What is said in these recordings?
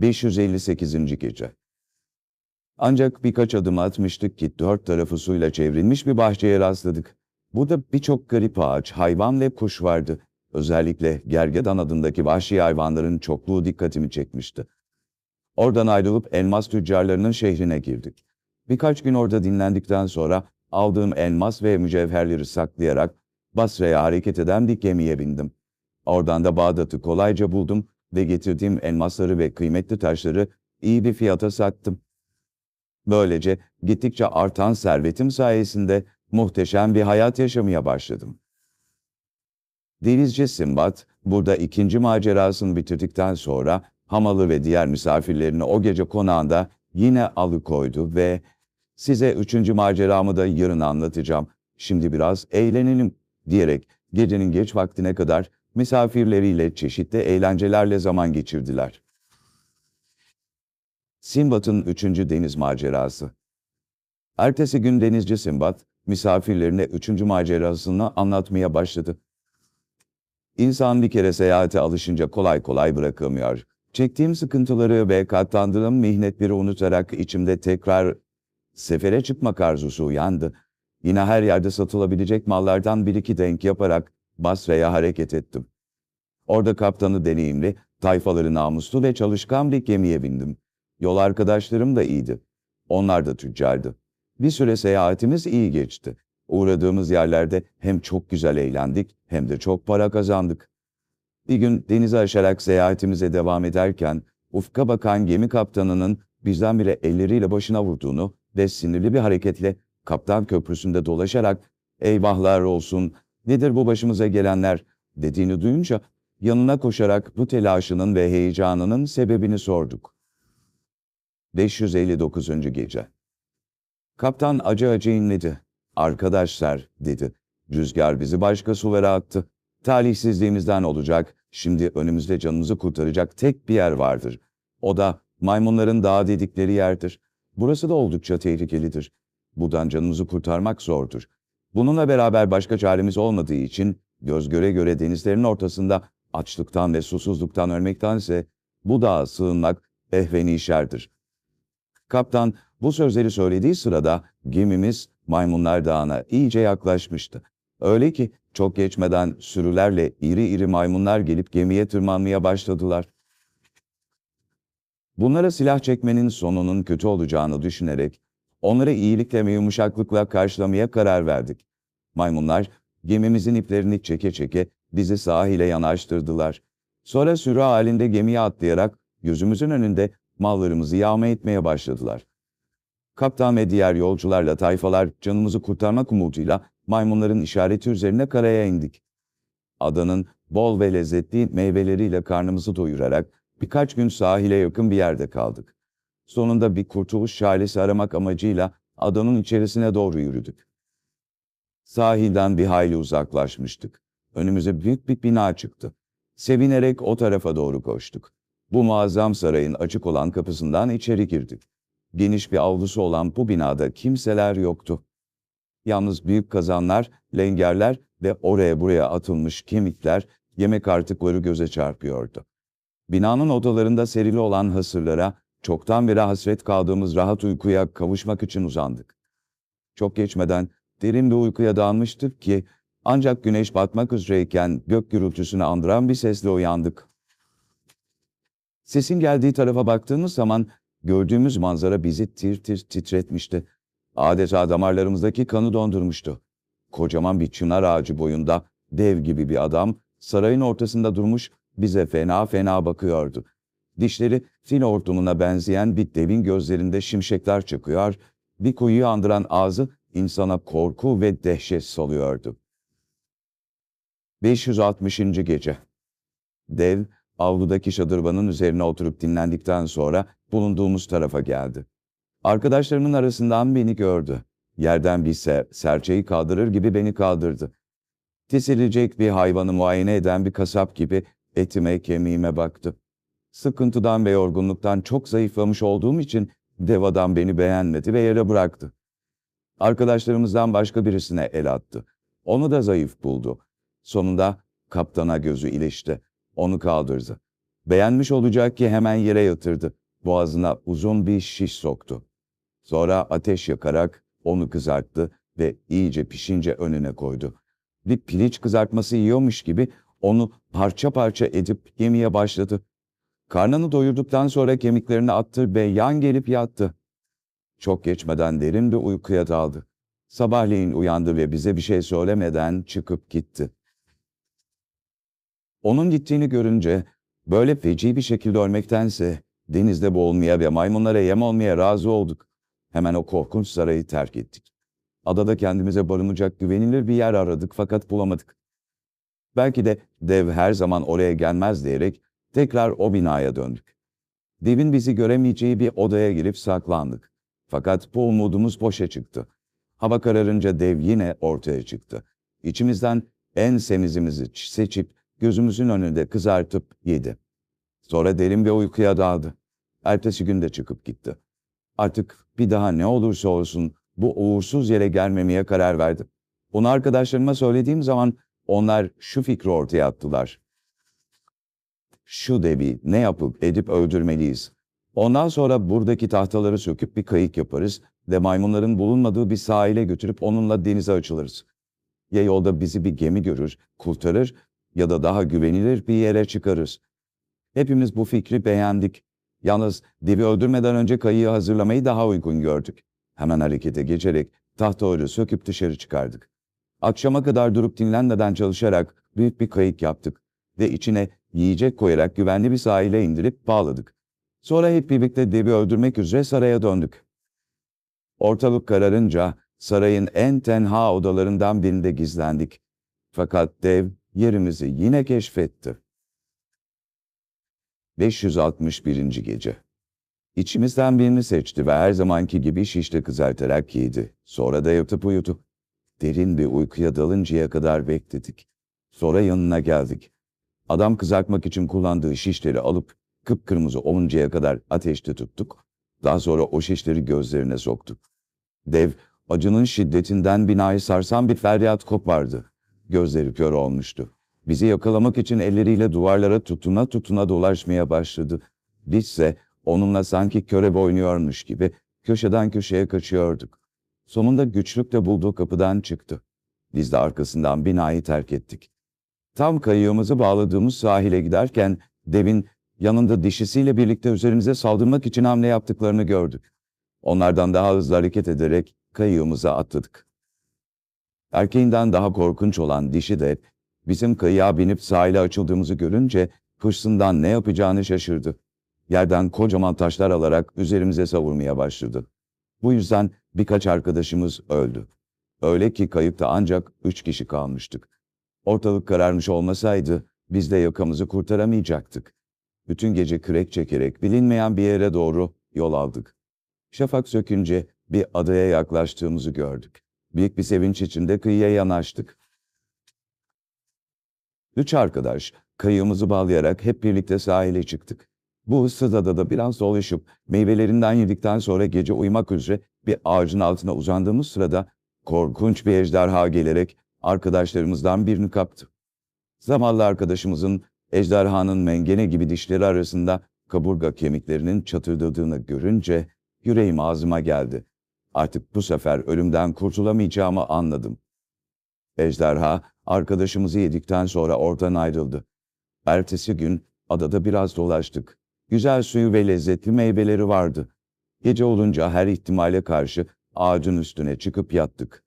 558. Gece Ancak birkaç adım atmıştık ki dört tarafı suyla çevrilmiş bir bahçeye rastladık. Burada birçok garip ağaç, hayvan ve kuş vardı. Özellikle gergedan adındaki vahşi hayvanların çokluğu dikkatimi çekmişti. Oradan ayrılıp elmas tüccarlarının şehrine girdik. Birkaç gün orada dinlendikten sonra aldığım elmas ve mücevherleri saklayarak Basra'ya hareket eden bir gemiye bindim. Oradan da Bağdat'ı kolayca buldum ve getirdiğim elmasları ve kıymetli taşları iyi bir fiyata sattım. Böylece gittikçe artan servetim sayesinde muhteşem bir hayat yaşamaya başladım. Denizci Simbat, burada ikinci macerasını bitirdikten sonra Hamalı ve diğer misafirlerini o gece konağında yine alıkoydu ve size üçüncü maceramı da yarın anlatacağım. Şimdi biraz eğlenelim diyerek gecenin geç vaktine kadar misafirleriyle çeşitli eğlencelerle zaman geçirdiler. Simbat'ın üçüncü deniz macerası. Ertesi gün denizci Simbat, misafirlerine üçüncü macerasını anlatmaya başladı. İnsan bir kere seyahate alışınca kolay kolay bırakamıyor. Çektiğim sıkıntıları ve katlandığım mihnetleri unutarak içimde tekrar sefere çıkmak arzusu uyandı. Yine her yerde satılabilecek mallardan bir iki denk yaparak Basra'ya hareket ettim. Orada kaptanı deneyimli, tayfaları namuslu ve çalışkan bir gemiye bindim. Yol arkadaşlarım da iyiydi. Onlar da tüccardı. Bir süre seyahatimiz iyi geçti. Uğradığımız yerlerde hem çok güzel eğlendik hem de çok para kazandık. Bir gün denizi aşarak seyahatimize devam ederken ufka bakan gemi kaptanının birdenbire elleriyle başına vurduğunu ve sinirli bir hareketle kaptan köprüsünde dolaşarak eyvahlar olsun nedir bu başımıza gelenler dediğini duyunca yanına koşarak bu telaşının ve heyecanının sebebini sorduk. 559. Gece Kaptan acı acı inledi. Arkadaşlar dedi. Rüzgar bizi başka sulara attı. Talihsizliğimizden olacak. Şimdi önümüzde canımızı kurtaracak tek bir yer vardır. O da maymunların dağı dedikleri yerdir. Burası da oldukça tehlikelidir. Buradan canımızı kurtarmak zordur. Bununla beraber başka çaremiz olmadığı için göz göre göre denizlerin ortasında açlıktan ve susuzluktan ölmektense bu dağa sığınmak ehveni işerdir. Kaptan bu sözleri söylediği sırada gemimiz Maymunlar Dağı'na iyice yaklaşmıştı. Öyle ki çok geçmeden sürülerle iri iri maymunlar gelip gemiye tırmanmaya başladılar. Bunlara silah çekmenin sonunun kötü olacağını düşünerek onları iyilikle ve yumuşaklıkla karşılamaya karar verdik. Maymunlar gemimizin iplerini çeke çeke bizi sahile yanaştırdılar. Sonra sürü halinde gemiye atlayarak gözümüzün önünde mallarımızı yağma etmeye başladılar. Kaptan ve diğer yolcularla tayfalar canımızı kurtarmak umuduyla maymunların işareti üzerine karaya indik. Adanın bol ve lezzetli meyveleriyle karnımızı doyurarak birkaç gün sahile yakın bir yerde kaldık. Sonunda bir kurtuluş şalesi aramak amacıyla adanın içerisine doğru yürüdük. Sahilden bir hayli uzaklaşmıştık. Önümüze büyük bir bina çıktı. Sevinerek o tarafa doğru koştuk. Bu muazzam sarayın açık olan kapısından içeri girdik. Geniş bir avlusu olan bu binada kimseler yoktu. Yalnız büyük kazanlar, lengerler ve oraya buraya atılmış kemikler, yemek artıkları göze çarpıyordu. Binanın odalarında serili olan hasırlara, çoktan beri hasret kaldığımız rahat uykuya kavuşmak için uzandık. Çok geçmeden derin bir uykuya dalmıştık ki, ancak güneş batmak üzereyken gök gürültüsünü andıran bir sesle uyandık. Sesin geldiği tarafa baktığımız zaman gördüğümüz manzara bizi tir tir titretmişti. Adeta damarlarımızdaki kanı dondurmuştu. Kocaman bir çınar ağacı boyunda dev gibi bir adam sarayın ortasında durmuş bize fena fena bakıyordu. Dişleri fil hortumuna benzeyen bir devin gözlerinde şimşekler çıkıyor, bir kuyuyu andıran ağzı insana korku ve dehşet salıyordu. 560. Gece Dev, avludaki şadırvanın üzerine oturup dinlendikten sonra bulunduğumuz tarafa geldi. Arkadaşlarımın arasından beni gördü. Yerden bir ser, serçeyi kaldırır gibi beni kaldırdı. Kesilecek bir hayvanı muayene eden bir kasap gibi etime kemiğime baktı. Sıkıntıdan ve yorgunluktan çok zayıflamış olduğum için dev adam beni beğenmedi ve yere bıraktı. Arkadaşlarımızdan başka birisine el attı. Onu da zayıf buldu. Sonunda kaptana gözü ilişti. Onu kaldırdı. Beğenmiş olacak ki hemen yere yatırdı. Boğazına uzun bir şiş soktu. Sonra ateş yakarak onu kızarttı ve iyice pişince önüne koydu. Bir piliç kızartması yiyormuş gibi onu parça parça edip yemeye başladı. Karnını doyurduktan sonra kemiklerini attı ve yan gelip yattı. Çok geçmeden derin bir uykuya daldı. Sabahleyin uyandı ve bize bir şey söylemeden çıkıp gitti. Onun gittiğini görünce böyle feci bir şekilde ölmektense denizde boğulmaya ve maymunlara yem olmaya razı olduk. Hemen o korkunç sarayı terk ettik. Adada kendimize barınacak güvenilir bir yer aradık fakat bulamadık. Belki de dev her zaman oraya gelmez diyerek tekrar o binaya döndük. Devin bizi göremeyeceği bir odaya girip saklandık. Fakat bu umudumuz boşa çıktı. Hava kararınca dev yine ortaya çıktı. İçimizden en semizimizi seçip gözümüzün önünde kızartıp yedi. Sonra derin bir uykuya daldı. Ertesi gün de çıkıp gitti. Artık bir daha ne olursa olsun bu uğursuz yere gelmemeye karar verdim. Bunu arkadaşlarıma söylediğim zaman onlar şu fikri ortaya attılar. Şu devi ne yapıp edip öldürmeliyiz. Ondan sonra buradaki tahtaları söküp bir kayık yaparız ve maymunların bulunmadığı bir sahile götürüp onunla denize açılırız. Ya yolda bizi bir gemi görür, kurtarır ya da daha güvenilir bir yere çıkarız. Hepimiz bu fikri beğendik. Yalnız devi öldürmeden önce kayığı hazırlamayı daha uygun gördük. Hemen harekete geçerek tahtaları söküp dışarı çıkardık. Akşama kadar durup dinlenmeden çalışarak büyük bir kayık yaptık ve içine yiyecek koyarak güvenli bir sahile indirip bağladık. Sonra hep birlikte devi öldürmek üzere saraya döndük. Ortalık kararınca sarayın en tenha odalarından birinde gizlendik. Fakat dev yerimizi yine keşfetti. 561. Gece İçimizden birini seçti ve her zamanki gibi şişte kızartarak yedi. Sonra da yatıp uyudu. Derin bir uykuya dalıncaya kadar bekledik. Sonra yanına geldik. Adam kızartmak için kullandığı şişleri alıp kıpkırmızı oluncaya kadar ateşte tuttuk. Daha sonra o şişleri gözlerine soktuk. Dev acının şiddetinden binayı sarsan bir feryat kopardı. Gözleri kör olmuştu. Bizi yakalamak için elleriyle duvarlara tutuna tutuna dolaşmaya başladı. Bizse onunla sanki köre oynuyormuş gibi köşeden köşeye kaçıyorduk. Sonunda güçlükle bulduğu kapıdan çıktı. Biz de arkasından binayı terk ettik. Tam kayığımızı bağladığımız sahile giderken devin yanında dişisiyle birlikte üzerimize saldırmak için hamle yaptıklarını gördük. Onlardan daha hızlı hareket ederek kayığımıza atladık. Erkeğinden daha korkunç olan dişi de bizim kayığa binip sahile açıldığımızı görünce hırsından ne yapacağını şaşırdı. Yerden kocaman taşlar alarak üzerimize savurmaya başladı. Bu yüzden birkaç arkadaşımız öldü. Öyle ki kayıkta ancak üç kişi kalmıştık. Ortalık kararmış olmasaydı biz de yakamızı kurtaramayacaktık. Bütün gece kürek çekerek bilinmeyen bir yere doğru yol aldık. Şafak sökünce bir adaya yaklaştığımızı gördük. Büyük bir sevinç içinde kıyıya yanaştık. Üç arkadaş kayığımızı bağlayarak hep birlikte sahile çıktık. Bu ıssız adada biraz dolaşıp meyvelerinden yedikten sonra gece uyumak üzere bir ağacın altına uzandığımız sırada korkunç bir ejderha gelerek arkadaşlarımızdan birini kaptı. Zavallı arkadaşımızın ejderhanın mengene gibi dişleri arasında kaburga kemiklerinin çatırdadığını görünce yüreğim ağzıma geldi. Artık bu sefer ölümden kurtulamayacağımı anladım. Ejderha arkadaşımızı yedikten sonra oradan ayrıldı. Ertesi gün adada biraz dolaştık. Güzel suyu ve lezzetli meyveleri vardı. Gece olunca her ihtimale karşı ağacın üstüne çıkıp yattık.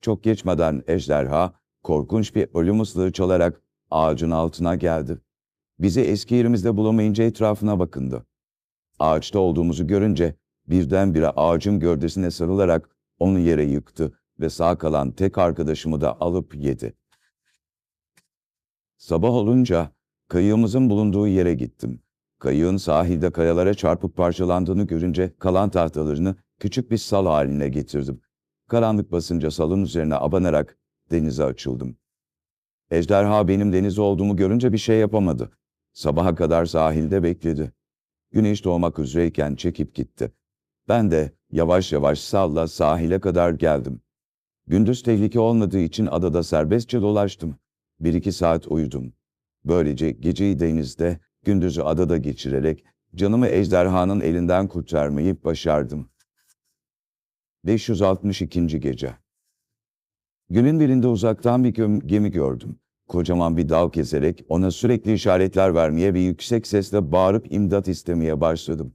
Çok geçmeden ejderha korkunç bir ölüm ıslığı çalarak ağacın altına geldi. Bizi eski yerimizde bulamayınca etrafına bakındı. Ağaçta olduğumuzu görünce birdenbire ağacın gövdesine sarılarak onu yere yıktı ve sağ kalan tek arkadaşımı da alıp yedi. Sabah olunca kayığımızın bulunduğu yere gittim. Kayığın sahilde kayalara çarpıp parçalandığını görünce kalan tahtalarını küçük bir sal haline getirdim. Karanlık basınca salın üzerine abanarak denize açıldım. Ejderha benim deniz olduğumu görünce bir şey yapamadı. Sabaha kadar sahilde bekledi. Güneş doğmak üzereyken çekip gitti. Ben de yavaş yavaş salla sahile kadar geldim. Gündüz tehlike olmadığı için adada serbestçe dolaştım. Bir iki saat uyudum. Böylece geceyi denizde, gündüzü adada geçirerek canımı ejderhanın elinden kurtarmayı başardım. 562. Gece Günün birinde uzaktan bir gemi gördüm. Kocaman bir dal keserek ona sürekli işaretler vermeye ve yüksek sesle bağırıp imdat istemeye başladım.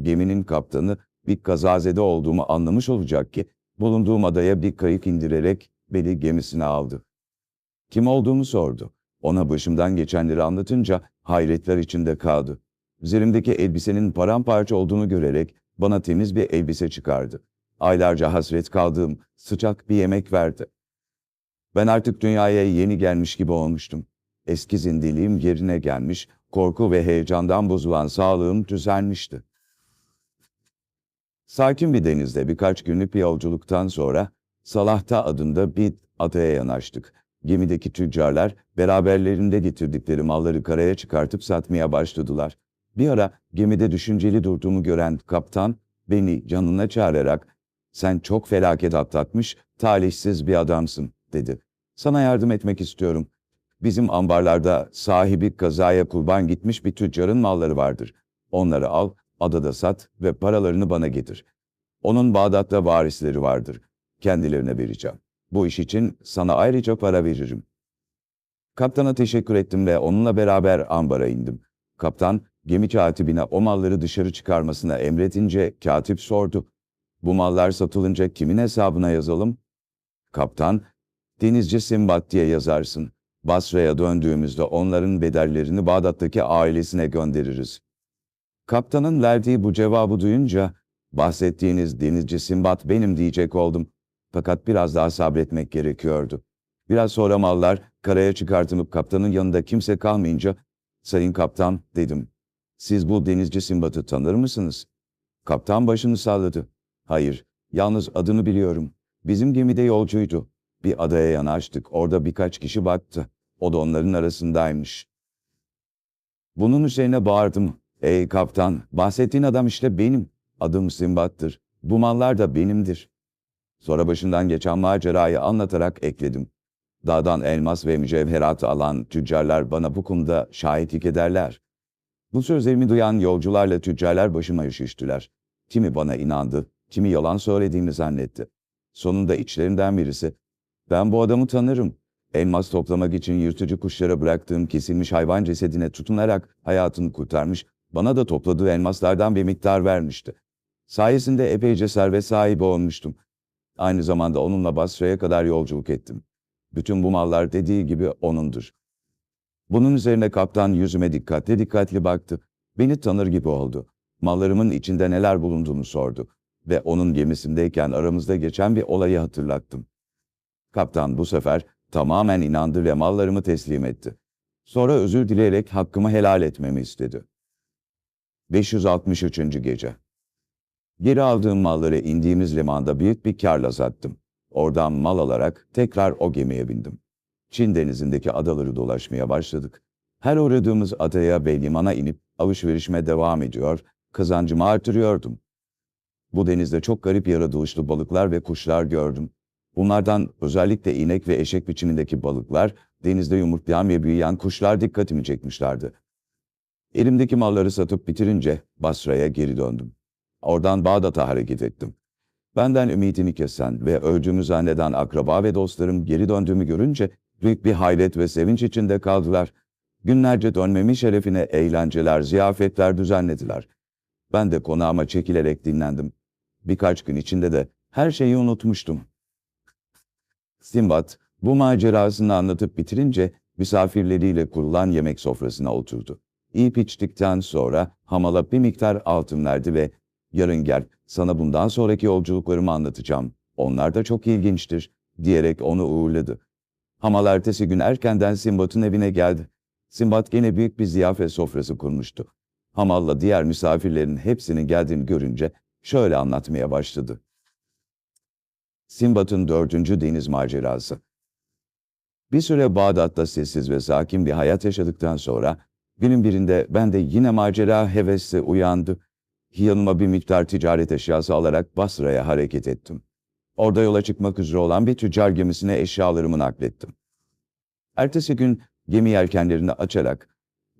Geminin kaptanı bir kazazede olduğumu anlamış olacak ki bulunduğum adaya bir kayık indirerek beni gemisine aldı. Kim olduğumu sordu. Ona başımdan geçenleri anlatınca hayretler içinde kaldı. Üzerimdeki elbisenin paramparça olduğunu görerek bana temiz bir elbise çıkardı. Aylarca hasret kaldığım sıcak bir yemek verdi. Ben artık dünyaya yeni gelmiş gibi olmuştum. Eski zindiliğim yerine gelmiş, korku ve heyecandan bozulan sağlığım düzelmişti. Sakin bir denizde birkaç günlük bir yolculuktan sonra Salahta adında bir adaya yanaştık. Gemideki tüccarlar beraberlerinde getirdikleri malları karaya çıkartıp satmaya başladılar. Bir ara gemide düşünceli durduğumu gören kaptan beni yanına çağırarak "Sen çok felaket atlatmış, talihsiz bir adamsın." dedi. "Sana yardım etmek istiyorum. Bizim ambarlarda sahibi kazaya kurban gitmiş bir tüccarın malları vardır. Onları al, adada sat ve paralarını bana getir. Onun Bağdat'ta varisleri vardır. Kendilerine vereceğim. Bu iş için sana ayrıca para veririm. Kaptana teşekkür ettim ve onunla beraber ambara indim. Kaptan, gemi katibine o malları dışarı çıkarmasına emredince katip sordu. Bu mallar satılınca kimin hesabına yazalım? Kaptan, denizci Simbat diye yazarsın. Basra'ya döndüğümüzde onların bedellerini Bağdat'taki ailesine göndeririz. Kaptanın verdiği bu cevabı duyunca, bahsettiğiniz denizci Simbat benim diyecek oldum. Fakat biraz daha sabretmek gerekiyordu. Biraz sonra mallar karaya çıkartılıp kaptanın yanında kimse kalmayınca, Sayın Kaptan dedim. Siz bu denizci Simbat'ı tanır mısınız? Kaptan başını salladı. Hayır, yalnız adını biliyorum. Bizim gemide yolcuydu. Bir adaya yanaştık, orada birkaç kişi baktı. O da onların arasındaymış. Bunun üzerine bağırdım. Ey kaptan, bahsettiğin adam işte benim. Adım Simbat'tır. Bu mallar da benimdir. Sonra başından geçen macerayı anlatarak ekledim. Dağdan elmas ve mücevherat alan tüccarlar bana bu konuda şahitlik ederler. Bu sözlerimi duyan yolcularla tüccarlar başıma üşüştüler. Kimi bana inandı, kimi yalan söylediğimi zannetti. Sonunda içlerinden birisi, ben bu adamı tanırım. Elmas toplamak için yırtıcı kuşlara bıraktığım kesilmiş hayvan cesedine tutunarak hayatını kurtarmış, bana da topladığı elmaslardan bir miktar vermişti. Sayesinde epeyce servet sahibi olmuştum. Aynı zamanda onunla Basra'ya kadar yolculuk ettim. Bütün bu mallar dediği gibi onundur. Bunun üzerine kaptan yüzüme dikkatli dikkatli baktı. Beni tanır gibi oldu. Mallarımın içinde neler bulunduğunu sordu. Ve onun gemisindeyken aramızda geçen bir olayı hatırlattım. Kaptan bu sefer tamamen inandı ve mallarımı teslim etti. Sonra özür dileyerek hakkımı helal etmemi istedi. 563. Gece Geri aldığım malları indiğimiz limanda büyük bir karla sattım. Oradan mal alarak tekrar o gemiye bindim. Çin denizindeki adaları dolaşmaya başladık. Her uğradığımız adaya ve limana inip alışverişime devam ediyor, kazancımı artırıyordum. Bu denizde çok garip yaratılışlı balıklar ve kuşlar gördüm. Bunlardan özellikle inek ve eşek biçimindeki balıklar, denizde yumurtlayan ve büyüyen kuşlar dikkatimi çekmişlerdi. Elimdeki malları satıp bitirince Basra'ya geri döndüm. Oradan Bağdat'a hareket ettim. Benden ümidini kesen ve öldüğümü zanneden akraba ve dostlarım geri döndüğümü görünce büyük bir hayret ve sevinç içinde kaldılar. Günlerce dönmemi şerefine eğlenceler, ziyafetler düzenlediler. Ben de konağıma çekilerek dinlendim. Birkaç gün içinde de her şeyi unutmuştum. Simbat, bu macerasını anlatıp bitirince misafirleriyle kurulan yemek sofrasına oturdu. İyip içtikten sonra hamala bir miktar altın verdi ve yarın gel, sana bundan sonraki yolculuklarımı anlatacağım. Onlar da çok ilginçtir, diyerek onu uğurladı. Hamal ertesi gün erkenden Simbat'ın evine geldi. Simbat gene büyük bir ziyafet sofrası kurmuştu. Hamal'la diğer misafirlerin hepsinin geldiğini görünce şöyle anlatmaya başladı. Simbat'ın dördüncü deniz macerası. Bir süre Bağdat'ta sessiz ve sakin bir hayat yaşadıktan sonra, günün birinde ben de yine macera hevesi uyandı. Yanıma bir miktar ticaret eşyası alarak Basra'ya hareket ettim. Orada yola çıkmak üzere olan bir tüccar gemisine eşyalarımı naklettim. Ertesi gün gemi yelkenlerini açarak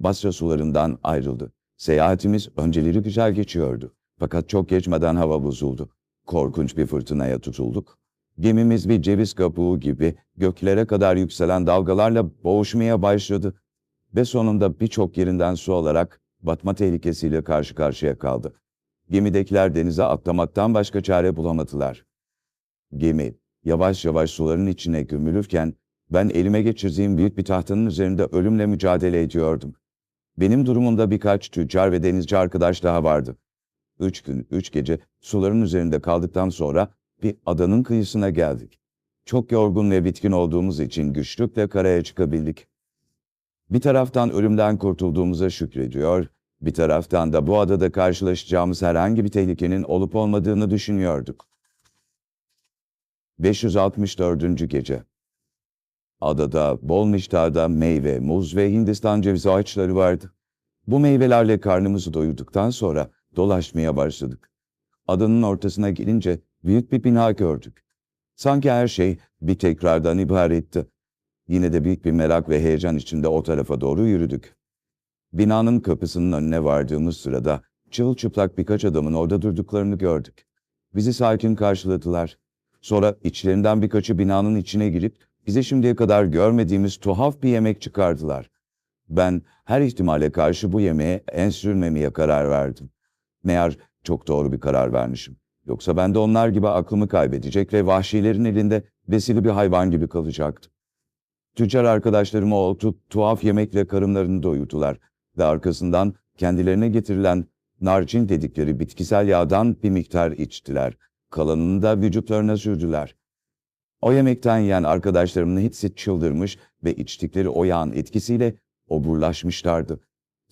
Basra sularından ayrıldı. Seyahatimiz önceleri güzel geçiyordu. Fakat çok geçmeden hava bozuldu. Korkunç bir fırtınaya tutulduk. Gemimiz bir ceviz kabuğu gibi göklere kadar yükselen dalgalarla boğuşmaya başladı. Ve sonunda birçok yerinden su alarak batma tehlikesiyle karşı karşıya kaldı. Gemidekiler denize atlamaktan başka çare bulamadılar. Gemi yavaş yavaş suların içine gömülürken ben elime geçirdiğim büyük bir tahtanın üzerinde ölümle mücadele ediyordum. Benim durumumda birkaç tüccar ve denizci arkadaş daha vardı. Üç gün, üç gece suların üzerinde kaldıktan sonra bir adanın kıyısına geldik. Çok yorgun ve bitkin olduğumuz için güçlükle karaya çıkabildik. Bir taraftan ölümden kurtulduğumuza şükrediyor, bir taraftan da bu adada karşılaşacağımız herhangi bir tehlikenin olup olmadığını düşünüyorduk. 564. Gece Adada bol miktarda meyve, muz ve Hindistan cevizi ağaçları vardı. Bu meyvelerle karnımızı doyurduktan sonra dolaşmaya başladık. Adanın ortasına gelince büyük bir bina gördük. Sanki her şey bir tekrardan ibaretti. Yine de büyük bir merak ve heyecan içinde o tarafa doğru yürüdük. Binanın kapısının önüne vardığımız sırada çırılçıplak birkaç adamın orada durduklarını gördük. Bizi sakin karşıladılar. Sonra içlerinden birkaçı binanın içine girip bize şimdiye kadar görmediğimiz tuhaf bir yemek çıkardılar. Ben her ihtimale karşı bu yemeğe en sürmemeye karar verdim. Meğer çok doğru bir karar vermişim. Yoksa ben de onlar gibi aklımı kaybedecek ve vahşilerin elinde besili bir hayvan gibi kalacaktım. Tüccar arkadaşlarımı o tu- tuhaf yemekle karınlarını doyurdular ve arkasından kendilerine getirilen narcin dedikleri bitkisel yağdan bir miktar içtiler. Kalanını da vücutlarına sürdüler. O yemekten yiyen arkadaşlarımın hepsi çıldırmış ve içtikleri o yağın etkisiyle oburlaşmışlardı.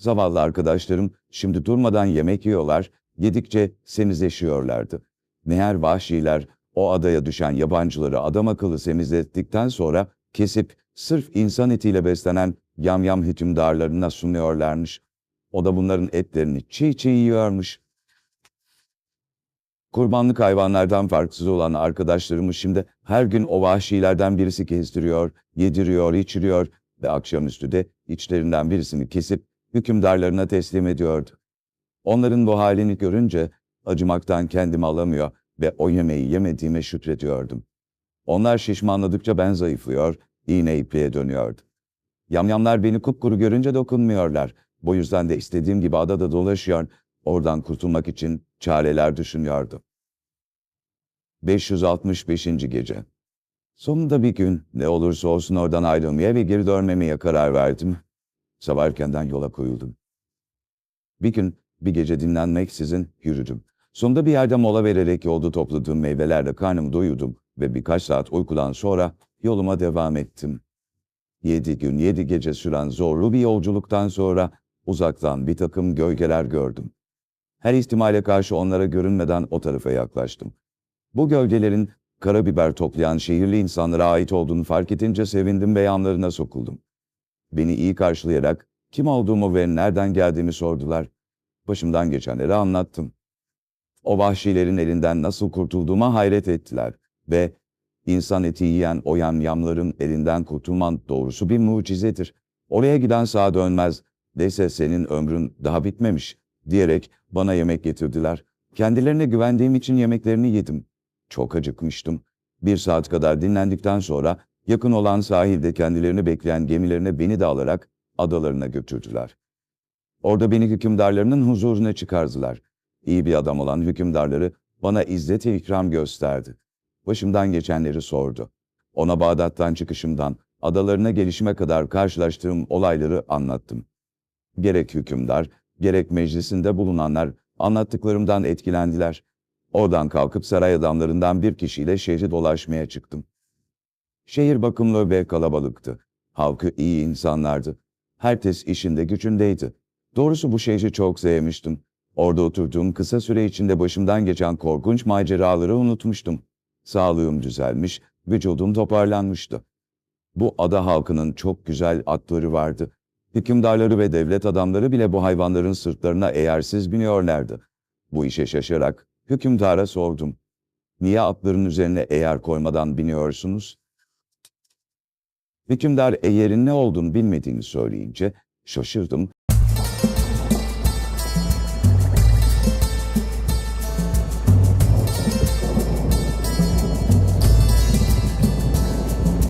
Zavallı arkadaşlarım şimdi durmadan yemek yiyorlar, yedikçe semizleşiyorlardı. Meğer vahşiler o adaya düşen yabancıları adam akıllı semizlettikten sonra kesip sırf insan etiyle beslenen yamyam hükümdarlarına sunuyorlarmış. O da bunların etlerini çiğ çiğ yiyormuş. Kurbanlık hayvanlardan farksız olan arkadaşlarımı şimdi her gün o vahşilerden birisi gezdiriyor, yediriyor, içiriyor ve akşamüstü de içlerinden birisini kesip hükümdarlarına teslim ediyordu. Onların bu halini görünce acımaktan kendimi alamıyor ve o yemeği yemediğime şükrediyordum. Onlar şişmanladıkça ben zayıflıyor, iğne ipliğe dönüyordu. Yamyamlar beni kupkuru görünce dokunmuyorlar. Bu yüzden de istediğim gibi adada dolaşıyor, oradan kurtulmak için çareler düşünüyordu. 565. Gece Sonunda bir gün ne olursa olsun oradan ayrılmaya ve geri dönmemeye karar verdim. Sabah erkenden yola koyuldum. Bir gün bir gece dinlenmeksizin yürüdüm. Sonunda bir yerde mola vererek yolda topladığım meyvelerle karnımı doyurdum ve birkaç saat uykudan sonra yoluma devam ettim. Yedi gün yedi gece süren zorlu bir yolculuktan sonra uzaktan bir takım gölgeler gördüm. Her ihtimale karşı onlara görünmeden o tarafa yaklaştım. Bu gölgelerin karabiber toplayan şehirli insanlara ait olduğunu fark edince sevindim ve yanlarına sokuldum. Beni iyi karşılayarak kim olduğumu ve nereden geldiğimi sordular. Başımdan geçenleri anlattım. O vahşilerin elinden nasıl kurtulduğuma hayret ettiler ve insan eti yiyen o yamyamların elinden kurtulman doğrusu bir mucizedir. Oraya giden sağa dönmez, deyse senin ömrün daha bitmemiş diyerek bana yemek getirdiler. Kendilerine güvendiğim için yemeklerini yedim. Çok acıkmıştım. Bir saat kadar dinlendikten sonra yakın olan sahilde kendilerini bekleyen gemilerine beni de alarak adalarına götürdüler. Orada beni hükümdarlarının huzuruna çıkardılar. İyi bir adam olan hükümdarları bana izzet ikram gösterdi. Başımdan geçenleri sordu. Ona Bağdat'tan çıkışımdan, adalarına gelişime kadar karşılaştığım olayları anlattım. Gerek hükümdar, gerek meclisinde bulunanlar anlattıklarımdan etkilendiler. Oradan kalkıp saray adamlarından bir kişiyle şehri dolaşmaya çıktım. Şehir bakımlı ve kalabalıktı. Halkı iyi insanlardı. Herkes işinde gücündeydi. Doğrusu bu şehri çok sevmiştim. Orada oturduğum kısa süre içinde başımdan geçen korkunç maceraları unutmuştum. Sağlığım düzelmiş, vücudum toparlanmıştı. Bu ada halkının çok güzel atları vardı. Hükümdarları ve devlet adamları bile bu hayvanların sırtlarına eğersiz biniyorlardı. Bu işe şaşarak hükümdara sordum. Niye atların üzerine eğer koymadan biniyorsunuz? Hükümdar eğerin ne olduğunu bilmediğini söyleyince şaşırdım